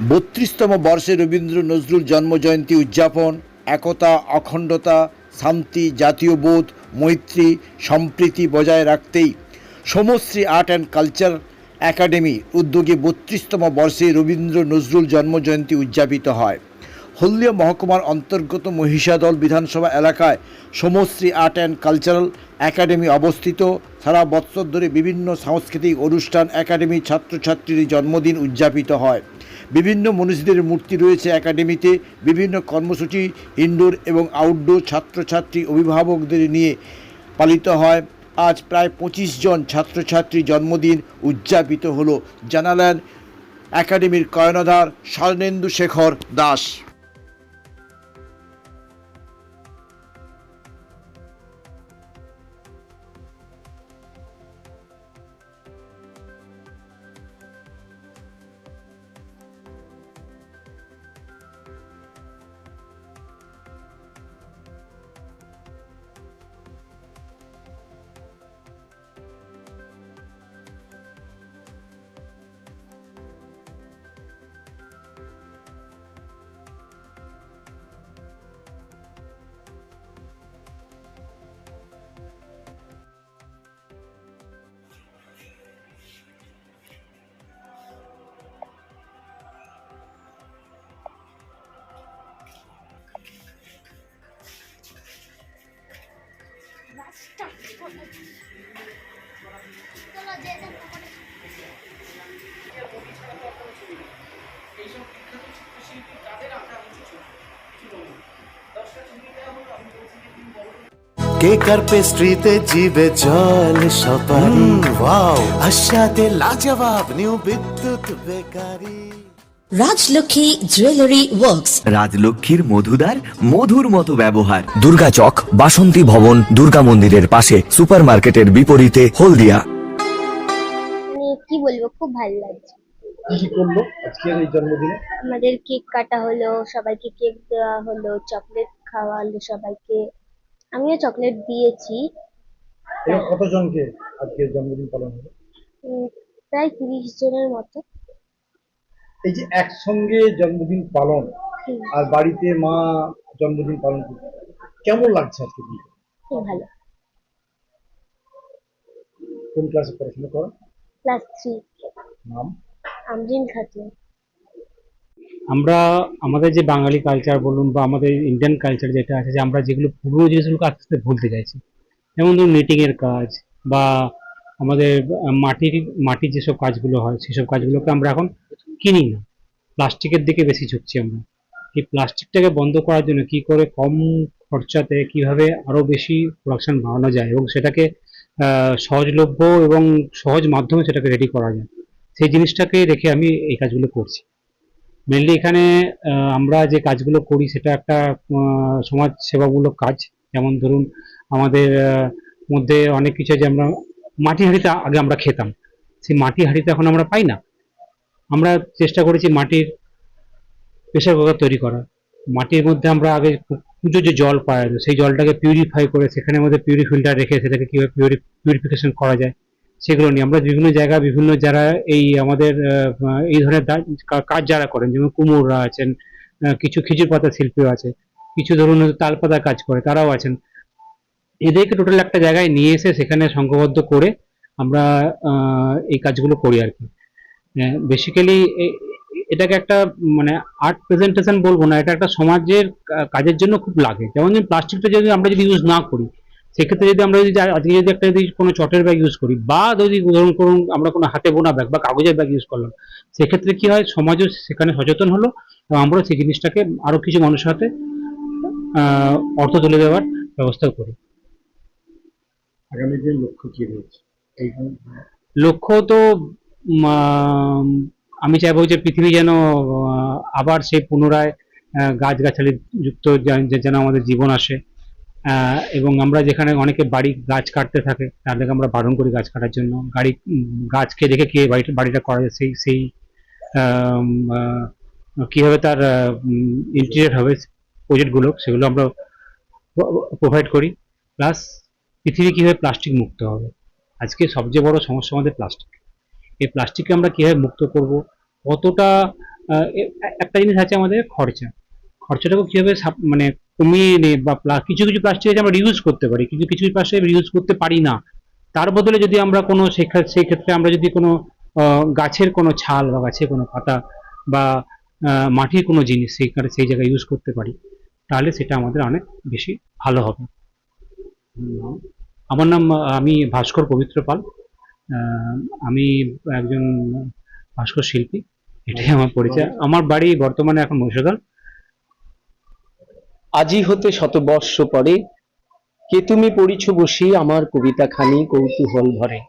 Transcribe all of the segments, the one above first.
বত্রিশতম বর্ষে রবীন্দ্র নজরুল জন্মজয়ন্তী উদযাপন, একতা, অখণ্ডতা, শান্তি, জাতীয় বোধ, মৈত্রী, সম্প্রীতি বজায় রাখতেই Samashree art and culture academy উদ্যোগে বত্রিশতম বর্ষে রবীন্দ্র নজরুল জন্মজয়ন্তী উদযাপিত হয়। হলদিয়া মহকুমার অন্তর্গত মহিষাদল বিধানসভা এলাকায় Samashree art and cultural academy অবস্থিত। সারা বৎসর ধরে বিভিন্ন সাংস্কৃতিক অনুষ্ঠান একাডেমি ছাত্রছাত্রীর জন্মদিন উদযাপিত হয়। বিভিন্ন মনীষীদের মূর্তি রয়েছে একাডেমিতে। বিভিন্ন কর্মসূচি ইনডোর এবং আউটডোর ছাত্রছাত্রী অভিভাবকদের নিয়ে পালিত হয়। আজ প্রায় পঁচিশ জন ছাত্রছাত্রী জন্মদিন উদযাপিত হলো। জানালেন একাডেমির কর্ণধার স্বর্ণেন্দু শেখর দাস। কেক আর পেস্ট্রিতে জিবে জল সপারি। ওয়াও। আশাতে লাজবাব new Bidyut bakery. Rajlakshmi jewellery works. রাজলক্ষ্মীর মধুদার মধুর মতো ব্যবহার। দুর্গা চক বাসন্তী ভবন দুর্গা মন্দিরের পাশে সুপারমার্কেটের বিপরীতে হলদিয়া। মানে কি বলব খুব ভালো লাগছে। কি করল আজকের এই জন্মদিনে? আমাদের কেক কাটা হলো সবাইকে কেক দেওয়া হলো চকলেট খাওয়া হলো সবাইকে। আমিও চকলেট দিয়েছি। এবং কতজনকে আজকের জন্মদিন পালন হলো? উম, প্রায় তিরিশ জনের মতো। এই যে একসঙ্গে জন্মদিন পালন হুম, আর বাড়িতে মা জন্মদিন পালন করছে কেমন লাগছে আজকে দিনটা? খুব ভালো। কোন ক্লাসে পড়াশোনা করো? ক্লাস থ্রি নাম? আমরিন খাতুন। আমরা আমাদের যে বাঙালি কালচার বলুন বা আমাদের ইন্ডিয়ান কালচার যেটা আছে, যে আমরা যেগুলো পুরনো জিনিসগুলোকে আস্তে আস্তে ভুলতে চাইছি। যেমন ধরুন নিটিং এর কাজ বা আমাদের মাটির মাটির যেসব কাজগুলো হয়, সেসব কাজগুলোকে আমরা এখন কিনি না। প্লাস্টিকের দিকে বেশি ঝুঁকছি আমরা। এই প্লাস্টিকটাকে বন্ধ করার জন্য কি করে কম খরচাতে কীভাবে আরও বেশি প্রোডাকশন বাড়ানো যায় এবং সেটাকে সহজলভ্য এবং সহজ মাধ্যমে সেটাকে রেডি করা যায়, সেই জিনিসটাকে রেখে আমি এই কাজগুলো করছি। মেনলি এখানে আমরা যে কাজগুলো করি সেটা একটা সমাজ সেবামূলক কাজ। যেমন ধরুন, আমাদের মধ্যে অনেক কিছু যে আমরা মাটি হাঁড়িতে আগে আমরা খেতাম। সেই মাটি হাঁড়িতে এখন আমরা পাই না। আমরা চেষ্টা করেছি মাটির প্রেশার কুকার তৈরি করা মাটির মধ্যে আমরা আগে পু- পুজোর যে জল পাওয়া যেত সেই জলটাকে পিউরিফাই করে সেখানের মধ্যে পিউরি ফিল্টার রেখে সেটাকে কীভাবে পিউরি পিউরিফিকেশন করা যায়। সেগুলো নিয়ে। আমরা বিভিন্ন জায়গায় বিভিন্ন যারা এই আমাদের এই ধরনের কাজ যারা করেন, যেমন কুমোররা আছেন কিছু খিচুড় পাতা শিল্পীও আছে, কিছু ধরুন তাল পাতা কাজ করে, তারাও আছেন। এদেরকে টোটাল একটা জায়গায় নিয়ে এসে সেখানে সংঘবদ্ধ করে আমরা এই কাজগুলো করি আর কি। বেসিক্যালি এটাকে একটা মানে আর্ট প্রেজেন্টেশন বলব না, এটা একটা সমাজের কাজের জন্য খুব লাগে। যেমন প্লাস্টিকটা যদি আমরা যদি ইউজ না করি সেক্ষেত্রে যদি আমরা যদি আজকে যদি একটা যদি কোনো চটের ব্যাগ ইউজ করি বা যদি উদাহরণ করুন আমরা কোনো হাতে বোনা ব্যাগ বা কাগজের ব্যাগ ইউজ করলাম সেক্ষেত্রে কি হয়? সমাজও সেখানে সচেতন হলো এবং আমরা সেই জিনিসটাকে আরও কিছু মানুষের হাতে অর্থ তুলে দেওয়ার ব্যবস্থা করি। আগামী দিন লক্ষ্য কি রয়েছে? লক্ষ্য তো আমি চাইব যে পৃথিবী যেন আবার সেই পুনরায় গাছগাছালি যুক্ত যেন আমাদের জীবন আসে। এবং আমরা যেখানে অনেকে বাড়ি গাছ কাটতে থাকে, তাদেরকে আমরা বারণ করি গাছ কাটার জন্য। গাড়ি গাছকে রেখে কে বাড়িটা বাড়িটা করা যায়, সেই সেই কীভাবে তার ইন্টিরিয়ার হবে, প্রজেক্টগুলো, সেগুলো আমরা প্রোভাইড করি। প্লাস পৃথিবী কীভাবে প্লাস্টিক মুক্ত হবে? আজকে সবচেয়ে বড় সমস্যা আমাদের প্লাস্টিক এই প্লাস্টিককে আমরা কীভাবে মুক্ত করব? কতটা একটা জিনিস আছে আমাদের খরচা। খরচাটাকে কীভাবে মানে কমিয়ে বা প্লা- কিছু কিছু প্লাস্টিক আছে আমরা রিউজ করতে পারি। কিন্তু কিছু কিছু প্লাস্টিক রিউজ করতে পারি না। তার বদলে যদি আমরা কোনো সেই ক্ষেত্রে আমরা যদি কোনো গাছের কোনো ছাল বা গাছের কোনো পাতা বা মাটির কোনো জিনিস সেইখানে সেই জায়গায় ইউজ করতে পারি, তাহলে সেটা আমাদের অনেক বেশি ভালো হবে। আমার নাম, আমি ভাস্কর পবিত্র পাল। আমি একজন ভাস্কর শিল্পী। এটাই আমার পরিচয়। আমার বাড়ি বর্তমানে এখন মহিষাদল। আজি হতে শতবর্ষ পরে কে তুমি পড়িছ বসি আমার কবিতা খানি কৌতূহল ভরে।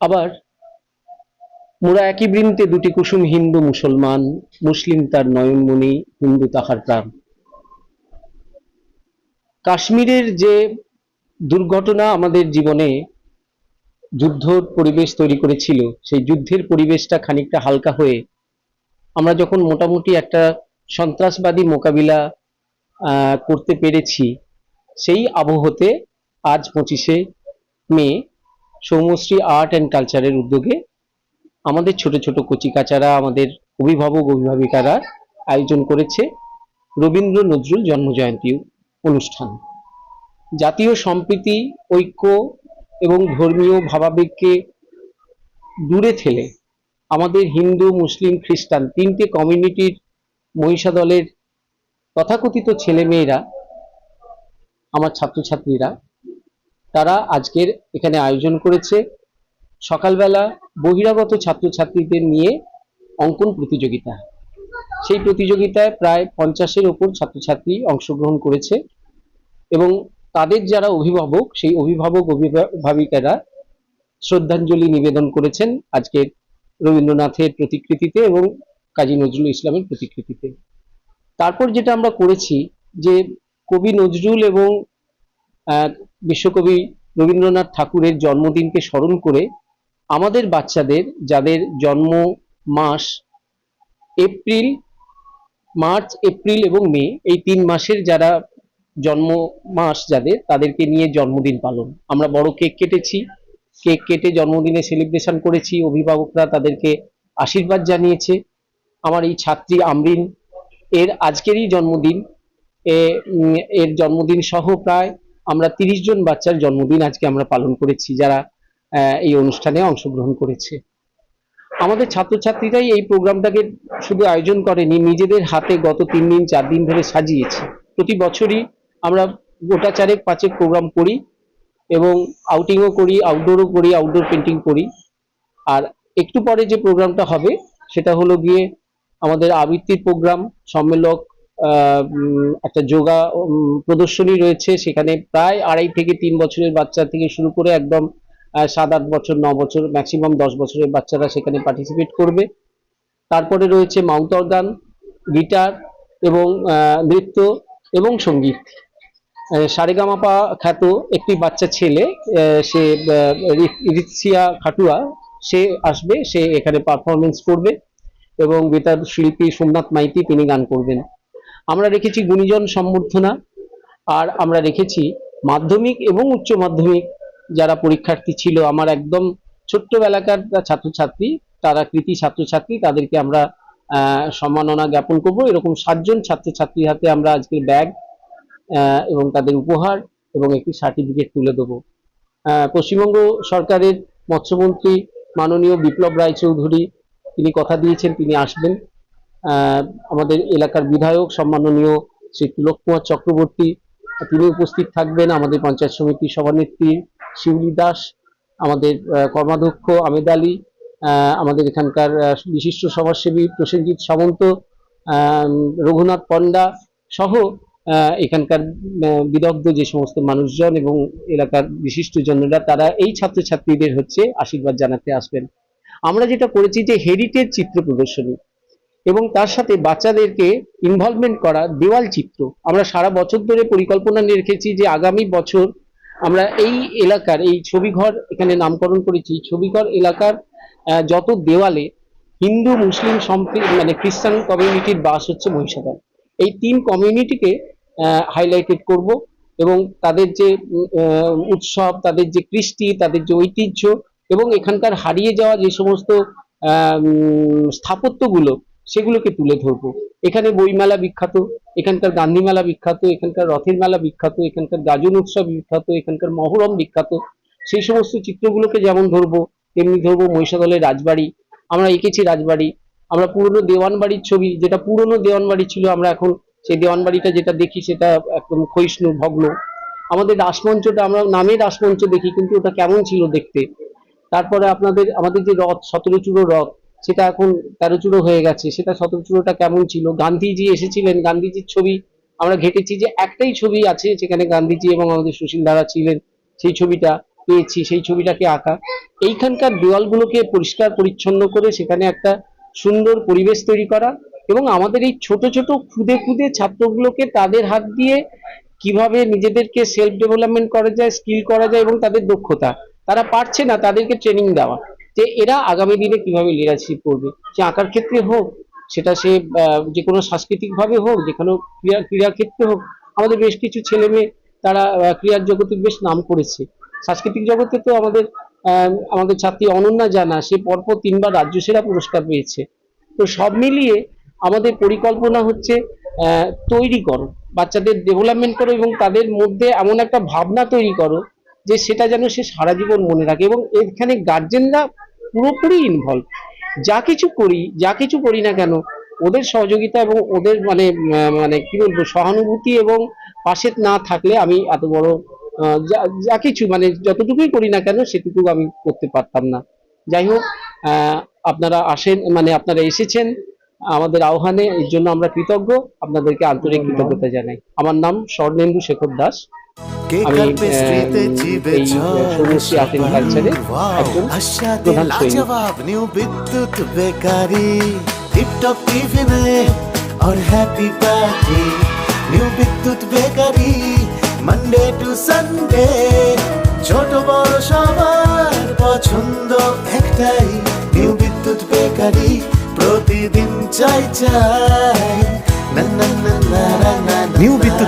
আবার মোরা একই বৃন্তে দুটি কুসুম হিন্দু মুসলমান, মুসলিম তার নয়নমণি হিন্দু তাহার প্রাণ। কাশ্মীরের যে দুর্ঘটনা আমাদের জীবনে যুদ্ধর পরিবেশ তৈরি করেছিল, সেই যুদ্ধের পরিবেশটা খানিকটা হালকা হয়ে আমরা যখন মোটামুটি একটা সন্ত্রাসবাদী মোকাবিলা করতে পেরেছি। সেই আবহতে আজ পঁচিশে মে সৌমশ্রী আর্ট অ্যান্ড কালচারের উদ্যোগে আমাদের ছোট ছোট কচিকাচারা, আমাদের অভিভাবক অভিভাবিকারা আয়োজন করেছে রবীন্দ্র নজরুল জন্মজয়ন্তী অনুষ্ঠান। জাতীয় সম্প্রীতি, ঐক্য এবং ধর্মীয় ভাবাবেগকে দূরে ঠেলে আমাদের হিন্দু, মুসলিম, খ্রিস্টান তিনটে কমিউনিটির মহিষাদলের তথাকথিত ছেলেমেয়েরা, আমার ছাত্রছাত্রীরা, তারা আজকের এখানে আয়োজন করেছে। সকালবেলা বহিরাগত ছাত্রছাত্রীদের নিয়ে অঙ্কন প্রতিযোগিতা। সেই প্রতিযোগিতায় প্রায় পঞ্চাশের ওপর ছাত্রছাত্রী অংশগ্রহণ করেছে এবং তাদের যারা অভিভাবক, সেই অভিভাবক অভিভাবিকারা শ্রদ্ধাঞ্জলি নিবেদন করেছেন আজকের রবীন্দ্রনাথের প্রতিকৃতিতে এবং কাজী নজরুল ইসলামের প্রতিকৃতিতে। তারপর যেটা আমরা করেছি যে কবি নজরুল এবং বিশ্বকবি রবীন্দ্রনাথ ঠাকুরের জন্মদিনকে স্মরণ করে আমাদের বাচ্চাদের, যাদের জন্ম মাস এপ্রিল, মার্চ, এপ্রিল এবং মে, এই তিন মাসের যারা জন্ম মাস যাদের, তাদেরকে নিয়ে জন্মদিন পালন। আমরা বড় কেক কেটেছি। কেক কেটে জন্মদিনে সেলিব্রেশন করেছি। অভিভাবকরা তাদেরকে আশীর্বাদ জানিয়েছে। আমার এই ছাত্রী আমরিন, এর আজকেরই জন্মদিন। এর জন্মদিন সহ প্রায় আমরা তিরিশ জন বাচ্চার জন্মদিন আজকে আমরা পালন করেছি, যারা এই অনুষ্ঠানে অংশগ্রহণ করেছে। আমাদের ছাত্রছাত্রীরাই এই প্রোগ্রামটাকে শুধু আয়োজন করেনি, নিজেদের হাতে গত তিন দিন, চার দিন ধরে সাজিয়েছে। প্রতি বছরই আমরা গোটা চারেক পাঁচেক প্রোগ্রাম করি এবং আউটিংও করি আউটডোরও করি আউটডোর পেন্টিং করি। আর একটু পরে যে প্রোগ্রামটা হবে, সেটা হলো গিয়ে আমাদের আবৃত্তির প্রোগ্রাম, সম্মেলক একটা যোগা প্রদর্শনী রয়েছে। সেখানে প্রায় আড়াই থেকে তিন বছরের বাচ্চা থেকে শুরু করে একদম সাত, আট বছর, ন বছর ম্যাক্সিমাম দশ বছরের বাচ্চারা সেখানে পার্টিসিপেট করবে। তারপরে রয়েছে মাউথ অর্গান, গিটার এবং নৃত্য এবং সংগীত। সারেগামাপা খ্যাত একটি বাচ্চা ছেলে সে রিৎসিয়া খাটুয়া, সে আসবে, সে এখানে পারফরমেন্স করবে। এবং বেতার শিল্পী সোমনাথ মাইতি তিনি গান করবেন। আমরা রেখেছি গুণীজন সম্বর্ধনা, আর আমরা রেখেছি মাধ্যমিক এবং উচ্চ মাধ্যমিক। যারা পরীক্ষার্থী ছিল, আমার একদম ছোট্টবেলাকার ছাত্রছাত্রী, তারা কৃতি ছাত্রছাত্রী, তাদেরকে আমরা সম্মাননা জ্ঞাপন করব। এরকম সাতজন ছাত্রছাত্রীর হাতে আমরা আজকে ব্যাগ এবং তাদের উপহার এবং একটি সার্টিফিকেট তুলে দেবো। পশ্চিমবঙ্গ সরকারের মৎস্যমন্ত্রী মাননীয় বিপ্লব রায়চৌধুরী তিনি কথা দিয়েছেন, তিনি আসবেন। আমাদের এলাকার বিধায়ক সম্মাননীয় শ্রী তিলক কুমার চক্রবর্তী, তিনি উপস্থিত থাকবেন। আমাদের পঞ্চায়েত সমিতির সভানেত্রী শিউলি দাস, আমাদের কর্মাধ্যক্ষ আমেদ আলী আমাদের এখানকার বিশিষ্ট সমাজসেবী প্রসেনজিৎ সামন্ত রঘুনাথ পণ্ডা সহ এখানকার বিদগ্ধ যে সমস্ত মানুষজন এবং এলাকার বিশিষ্ট জনেরা, তারা এই ছাত্রছাত্রীদের হচ্ছে আশীর্বাদ জানাতে আসবেন। আমরা যেটা করেছি যে হেরিটেজ চিত্র প্রদর্শনী এবং তার সাথে বাচ্চাদেরকে ইনভলভমেন্ট করা দেওয়াল চিত্র। আমরা সারা বছর ধরে পরিকল্পনা নিয়ে রেখেছি যে আগামী বছর আমরা এই এলাকার, এই ছবিঘর এখানে নামকরণ করেছি। ছবিঘর এলাকার যত দেওয়ালে হিন্দু, মুসলিম সম্প্রী- মানে খ্রিস্টান কমিউনিটির বাস হচ্ছে মহিষাদল। এই তিন কমিউনিটিকে হাইলাইটেড করব এবং তাদের যে উৎসব, তাদের যে কৃষ্টি, তাদের যে ঐতিহ্য এবং এখানকার হারিয়ে যাওয়া যে সমস্ত স্থাপত্যগুলো, সেগুলোকে তুলে ধরবো। এখানে বইমেলা বিখ্যাত, এখানকার গান্ধী মেলা বিখ্যাত, এখানকার রথের মেলা বিখ্যাত, এখানকার গাজন উৎসব বিখ্যাত, এখানকার মহরম বিখ্যাত। সেই সমস্ত চিত্রগুলোকে যেমন ধরবো, তেমনি ধরবো মহিষাদলের রাজবাড়ি, আমরা এঁকেছি রাজবাড়ি, আমরা পুরনো দেওয়ান বাড়ির ছবি, যেটা পুরনো দেওয়ান বাড়ি ছিল, আমরা এখন সেই দেওয়ান বাড়িটা যেটা দেখি, সেটা একদম ক্ষয়িষ্ণু ভগ্ন। আমাদের রাসমঞ্চটা আমরা নামে রাসমঞ্চ দেখি, কিন্তু ওটা কেমন ছিল দেখতে? তারপরে আপনাদের, আমাদের যে রথ সতেরো চূড়ো রথ, সেটা এখন তেরো চূড়ো হয়ে গেছে। সেটা সতেরো চূড়োটা কেমন ছিল? গান্ধীজি এসেছিলেন, গান্ধীজির ছবি আমরা ঘেটেছি যে একটাই ছবি আছে যেখানে গান্ধীজি এবং আমাদের সুশীল ধারা ছিলেন। সেই ছবিটা পেয়েছি, সেই ছবিটাকে আঁকা। এইখানকার দেওয়ালগুলোকে পরিষ্কার পরিচ্ছন্ন করে সেখানে একটা সুন্দর পরিবেশ তৈরি করা এবং আমাদের এই ছোট ছোট খুদে খুদে ছাত্রগুলোকে তাদের হাত দিয়ে কীভাবে নিজেদেরকে সেলফ ডেভেলপমেন্ট করা যায় স্কিল করা যায় এবং তাদের দক্ষতা। তারা পারছে না তাদেরকে ট্রেনিং দেওয়া। যে এরা আগামী দিনে কীভাবে লিডারশিপ করবে? সে আঁকার ক্ষেত্রে হোক, সেটা সে যে কোনো সাংস্কৃতিক ভাবে হোক, যে কোনো ক্রীড়া ক্রীড়া ক্ষেত্রে হোক, আমাদের বেশ কিছু ছেলে মেয়ে তারা ক্রীড়ার জগতে বেশ নাম করেছে। সাংস্কৃতিক জগতে তো আমাদের আমাদের ছাত্রী অনন্যা জানা, সে পরপর তিনবার রাজ্য সেরা পুরস্কার পেয়েছে। তো সব মিলিয়ে আমাদের পরিকল্পনা হচ্ছে তৈরি করো। বাচ্চাদের ডেভেলপমেন্ট করো এবং তাদের মধ্যে এমন একটা ভাবনা তৈরি করো যে সেটা যেন সে সারা জীবন মনে রাখে এবং এখানে গার্জেনরা পুরোপুরি ইনভলভ যা কিছু করি যা কিছু করি না কেন ওদের সহযোগিতা এবং ওদের মানে মানে কি বলব সহানুভূতি এবং পাশে না থাকলে আমি এত বড় যা- যা কিছু মানে যতটুকুই করি না কেন সেটুকু আমি করতে পারতাম না। যাই হোক আহ, আপনারা আসেন মানে আপনারা এসেছেন আমাদের আহ্বানে এর জন্য আমরা কৃতজ্ঞ। আপনাদেরকে আন্তরিক কৃতজ্ঞতা জানাই। আমার নাম স্বর্ণেন্দু শেখর দাস। কেক আর পেস্ট্রিতে জিবে এই, জল সৌরশ্রী আর্ট এন্ড কালচারে একজন আশাতে প্রধান সৈনিক। লাজবাব নিউ বিদ্যুৎ বেকারি টিপটপ টিফিনে और happy party new Bidyut bakery Monday to Sunday ছোট বড় সবার পছন্দ একটাই নিউ বিদ্যুৎ বেকারি প্রতিদিন চাই চাই